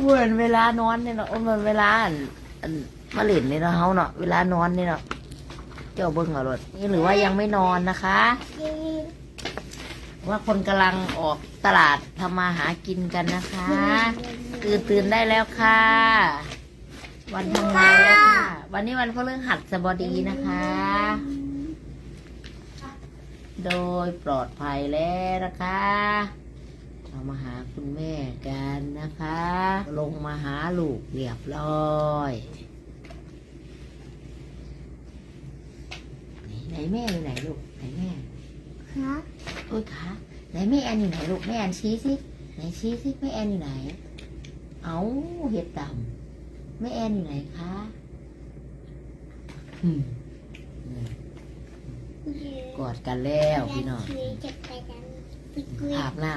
เหมันเวลานอนเนี่ยเนาะโอ้มันเวลาอันมาเล่นเนี่ยเนาะเฮาเนาะเวลานอนเนี่ยเนาะเจ้าเบิ้งเอารถนี่หรือว่ายังไม่นอนนะคะ ว่าคนกำลังออกตลาดทำมาหากินกันนะคะตื่นตื่นได้แล้วค่ะ วันทำงานแล้วค่ะ วันนี้วันพฤหัสบดีนะคะ โดยปลอดภัยแล้วนะคะามาหาคุณแม่กันนะคะ ลงมาหาลูกเรียบร้อยไหนไหนแม่อยู่ไหนลูกไหนแม่ครับโอ้ยขาไหนแม่แอนอยู่ไหนลูกแม่แอนชี้สิไหนชี้สิแม่แอนอยู่ไหน เอาเห็ดดำแม่แอนอยู่ไหนคะอืมกอดกันแล้วพี่น้อง อาบน้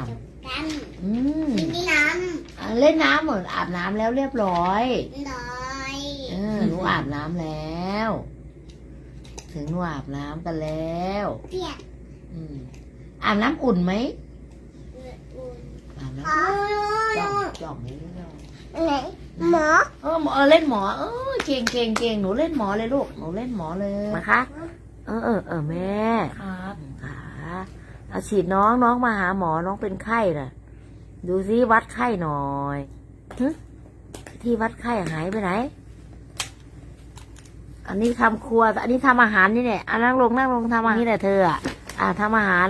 กันำอืมนี่น้อะเล่นน้ำเหมือนอาบน้ำแล้วเรียบร้อยำลอยเออหนูอาบน้ำแล้ว ถึงหนูอาบน้ำกันแล้ว เปียกอืมอาบน้ำอุ่นไหมอุ่นอาบน้อ๋อำจ่องจ่องนี้จ่องไหนหมอเออหมอเออเล่นหมอ เออเก่งเก่งเก่งหนูเล่นหมอเลยลูกหนูเล่นหมอเลยนะคะ เออเออเออแม่ครับขา เอาฉีดน้องน้องมาหาหมอน้องเป็นไข้น่ะ ดูซิวัดไข้หน่อยหึที่วัดไข้หายไปไหน อันนี้ทำครัว อันนี้ทำอาหารนี่เนี่ยอะนั่งลงนั่งลงทำอาหารนี่แหละเธออะอะทำอาหาร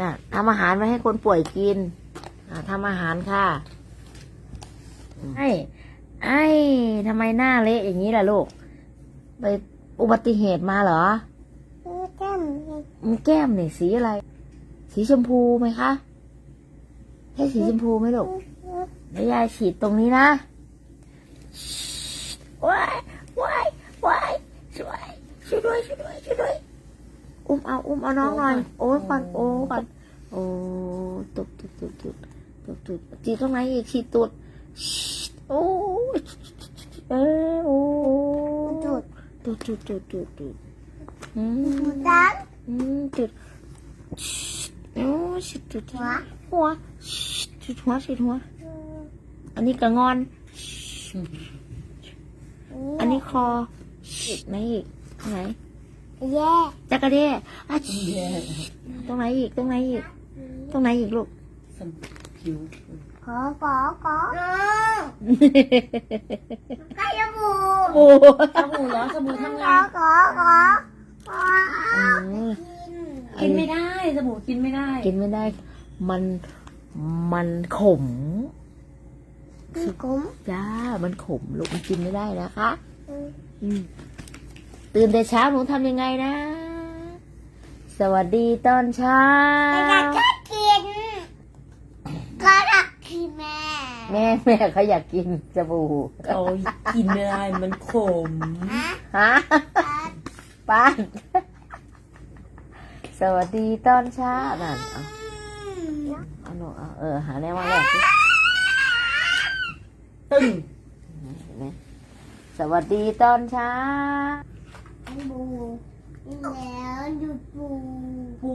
น่ะทำอาหารไว้ให้คนป่วยกิน อะทำอาหารค่ะไอ้ไอ้ทำไมหน้าเละอย่างนี้ล่ะลูก ไปอุบัติเหตุมาเหรอแก้มมันแก้มเนี่ยสีอะไร สีชมพูไหมคะใช่สีชมพูไหมลูกเดี๋ยวยายฉีดตรงนี้นะว้ายว้ายว้ายช่วยช่วยด้วยช่วยด้วยช่วยด้วยอุ้มเอาอุ้มเอาน้องหน่อยโอ้ยควันโอ้ควันโอ้ตุกตุกตุกตุกตุกตุกฉีดตรงไหนอีกฉีดตูดโอ้ยเออโอ้จุดตูดตูดตูดตูดตูดอืมดังอืมจุด โอ้ชิดจุดหัวหัวจุดหัวจุดหัว อันนี้กระงอน อันนี้คออีกไหนอีกตรงไหนแย่จักระเด้อะตรงไหนอีกตรงไหนอีกตรงไหนอีกลูกสมผิวขอขอขอใกล้จะบูโอ้สบู่เหรอสบู่ทำขงาอน ขอขอขอ กินไม่ได้สบู่ กินไม่ได้กินไม่ได้ มันมันขมกินกุ้มจ้า มันขมลูกมันกินไม่ได้นะคะอืมตื่นแต่เช้าหนูทำยังไงนะ สวัสดีตอนเช้าไม่อยากจะกินก็รักคือแม่ แม่แม่เขาอยากกินสบู่เขากินไม่ได้มันขมฮะฮะป้าน สวัสดีตอนเช้านั่นเอาเอาหนูเอาเออหาแนวมาแรกสิตึ้งเห็นไหมสวัสดีตอนเช้าบูแล้วหยุดบู ปู